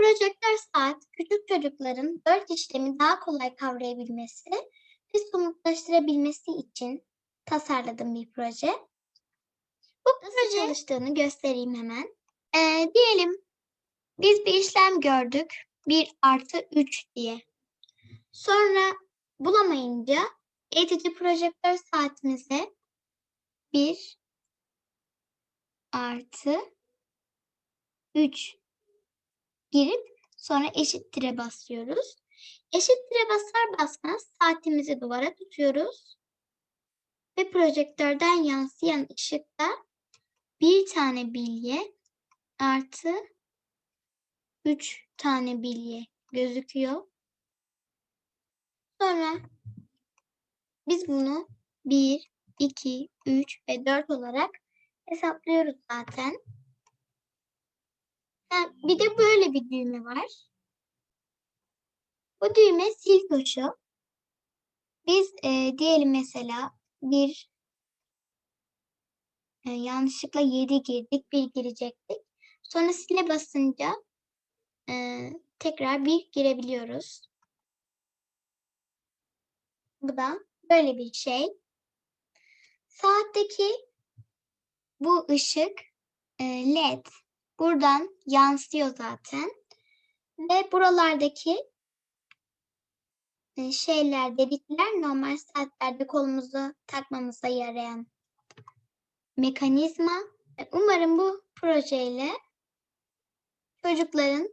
Projektör saat küçük çocukların dört işlemi daha kolay kavrayabilmesi ve somutlaştırabilmesi için tasarladığım bir proje. Bu nasıl çalıştığını göstereyim hemen. Ee, diyelim biz bir işlem gördük. 1 artı 3 diye. Sonra bulamayınca ETC projektör saatimize 1 artı 3 girip sonra eşittire basıyoruz. Eşittire basar basmaz saatimizi duvara tutuyoruz. Ve projektörden yansıyan ışıkta bir tane bilye artı 3 tane bilye gözüküyor. Sonra biz bunu 1, 2, 3 ve 4 olarak hesaplıyoruz zaten. Bir de böyle bir düğme var. Bu düğme sil tuşu. Biz e, diyelim mesela bir e, yanlışlıkla 7 girdik, 1 girecektik. Sonra sile basınca e, tekrar 1 girebiliyoruz. Bu da böyle bir şey. Saatteki bu ışık e, led. Buradan yansıyor zaten. Ve buralardaki e, şeyler, dedikler normal saatlerde kolumuza takmamıza yarayan mekanizma. E, Umarım bu projeyle çocukların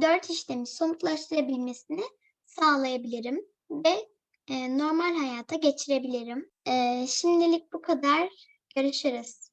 dört işlemi somutlaştırabilmesini sağlayabilirim ve e, normal hayata geçirebilirim. Şimdilik bu kadar. Görüşürüz.